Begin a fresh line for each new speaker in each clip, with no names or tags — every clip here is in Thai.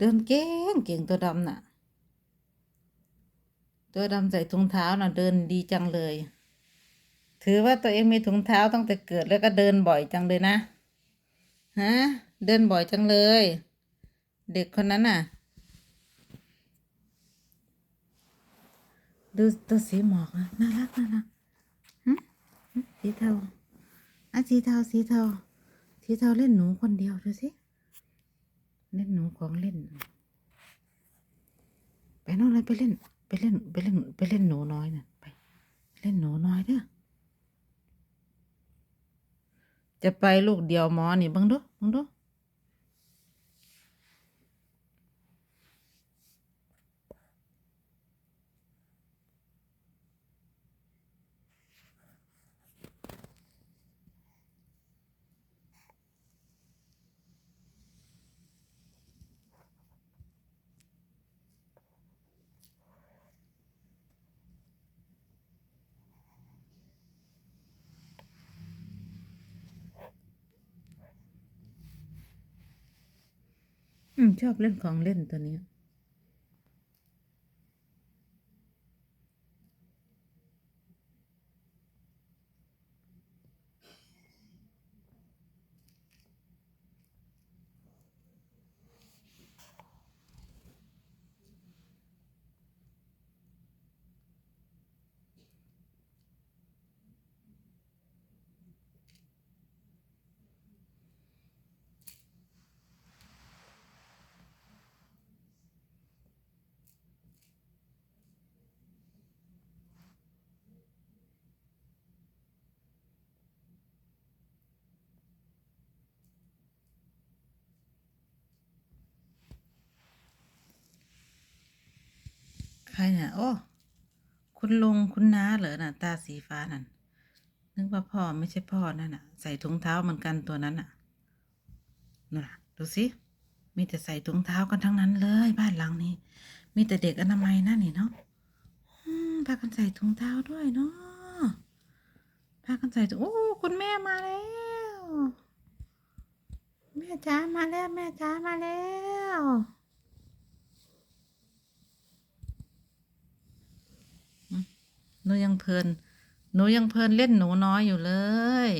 เดินเก่งเก่งตัวดำน่ะ ตัวดำใส่ถุงเท้าน่ะ เดินดีจังเลย ถือว่าตัวเองมีถุงเท้าตั้งแต่เกิดแล้วก็เดินบ่อยจังเลยนะฮะเดินบ่อยจังเลย เด็กคนนั้นน่ะ ดูตัวสีหมอกนะน่ารักน่ารักสีเทาอะสีเทาสีเทาสีเทาเล่นหนูคนเดียวดูสิ เล่นหนูของเล่น ไปโน่นเลยไปเล่น ไปเล่น ไปเล่น ไปเล่นหนูน้อยน่ะไป เล่นหนูน้อยเด้อจะไปลูกเดียวหมอนี่บังดูบังดู ชอบเล่นของเล่นตัวนี้ ใครน่ะโอ้ คุณลุงคุณน้าเหรอน่ะ ตาสีฟ้านั่น นึกว่าพ่อไม่ใช่พ่อนั่นน่ะ ใส่ถุงเท้าเหมือนกันตัวนั้นน่ะนั่นน่ะ ดูสิ มีแต่ใส่ถุงเท้ากันทั้งนั้นเลยบ้านหลังนี้ มีแต่เด็กอนามัยนั่นนี่เนาะพากันใส่ถุงเท้าด้วยเนาะพากันใส่ถุงโอ้คุณแม่มาแล้ว แม่จ๋ามาแล้ว แม่จ๋ามาแล้ว นูยังเพลิน หนูยังเพลินเล่นหนูน้อยอยู่เลย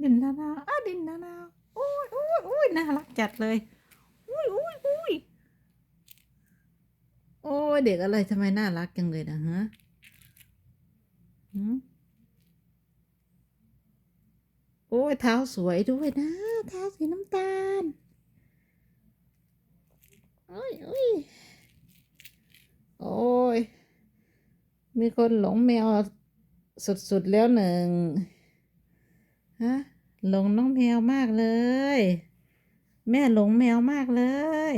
ดินนานาอ้าดินนานาอุ้ยอุ้ยอุ้ยน่ารักจัดเลย อุ้ยอุ้ยอุ้ยโอ้ยเด็กอะไรทำไมน่ารักจังเลยนะฮะหืมโอ้ยเท้าสวยด้วยนะ เท้าสีน้ำตาล โอ้ยโอ้ยโอ้ย มีคนหลงแมวสุดๆแล้วหนึ่งฮะหลงน้องแมวมากเลย แม่หลงแมวมากเลย